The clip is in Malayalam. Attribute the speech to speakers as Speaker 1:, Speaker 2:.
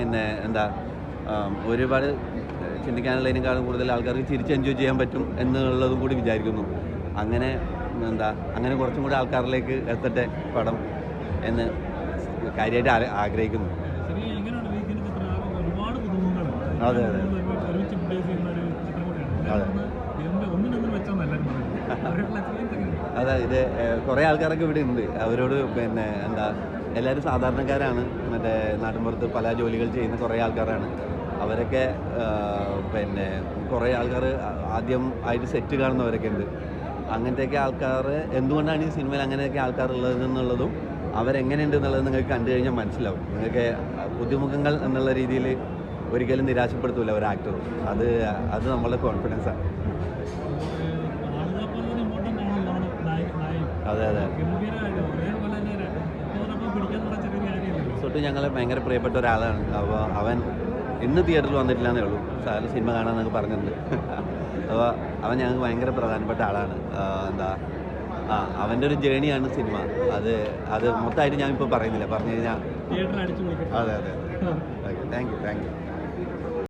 Speaker 1: പിന്നെ എന്താ ഒരുപാട് ചിന്തിക്കാനുള്ളതിനേക്കാളും കൂടുതൽ ആൾക്കാർക്ക് തിരിച്ച് എൻജോയ് ചെയ്യാൻ പറ്റും എന്നുള്ളതും കൂടി വിചാരിക്കുന്നു. അങ്ങനെ എന്താ അങ്ങനെ കുറച്ചും കൂടി ആൾക്കാരിലേക്ക് എത്തട്ടെ പടം എന്ന് കാര്യമായിട്ട് ആഗ്രഹിക്കുന്നു. അതെ, അതെ. അതെ.
Speaker 2: എല്ലാവരും ഒന്ന് ഇതിന്റെ ഒന്നിനൊന്നും വെച്ചാൽ എല്ലാവരും പറയുന്നത് അവരുടെ എക്സ്പീരിയൻസ് എങ്ങനെയാണ്
Speaker 1: അതെ ഇത് കുറേ ആൾക്കാരൊക്കെ ഇവിടെ ഉണ്ട്. അവരോട് പിന്നെ എന്താ എല്ലാവരും സാധാരണക്കാരാണ്. മറ്റേ നാട്ടിൻപുറത്ത് പല ജോലികൾ ചെയ്യുന്ന കുറേ ആൾക്കാരാണ്. അവരൊക്കെ പിന്നെ കുറേ ആൾക്കാർ ആദ്യം ആയിട്ട് സെറ്റ് കാണുന്നവരൊക്കെ ഉണ്ട്. അങ്ങനത്തെയൊക്കെ ആൾക്കാർ എന്തുകൊണ്ടാണ് ഈ സിനിമയിൽ അങ്ങനെയൊക്കെ ആൾക്കാർ ഉള്ളത് അവരെങ്ങനെയുണ്ട് എന്നുള്ളത് നിങ്ങൾക്ക് കണ്ടു കഴിഞ്ഞാൽ മനസ്സിലാവും. നിങ്ങൾക്ക് ബുദ്ധിമുഖങ്ങൾ എന്നുള്ള രീതിയിൽ ഒരിക്കലും നിരാശപ്പെടുത്തില്ല ഒരു ആക്ടർ അത് അത് നമ്മളുടെ കോൺഫിഡൻസാണ് തൊട്ട് ഞങ്ങൾ ഭയങ്കര പ്രിയപ്പെട്ട ഒരാളാണ്. അപ്പോൾ അവൻ ഇന്ന് തിയേറ്ററിൽ വന്നിട്ടില്ലെന്നേ ഉള്ളൂ. സാറ് സിനിമ കാണാമെന്നൊക്കെ പറഞ്ഞിട്ടുണ്ട്. അപ്പോൾ അവൻ ഞങ്ങൾക്ക് ഭയങ്കര പ്രധാനപ്പെട്ട ആളാണ്. എന്താ ആ അവന്റെ ഒരു ജേണിയാണ് സിനിമ അത് അത് മൊത്തമായിട്ട് ഞാൻ ഇപ്പോൾ പറയുന്നില്ല. പറഞ്ഞു കഴിഞ്ഞാൽ അതെ അതെ okay thank you thank you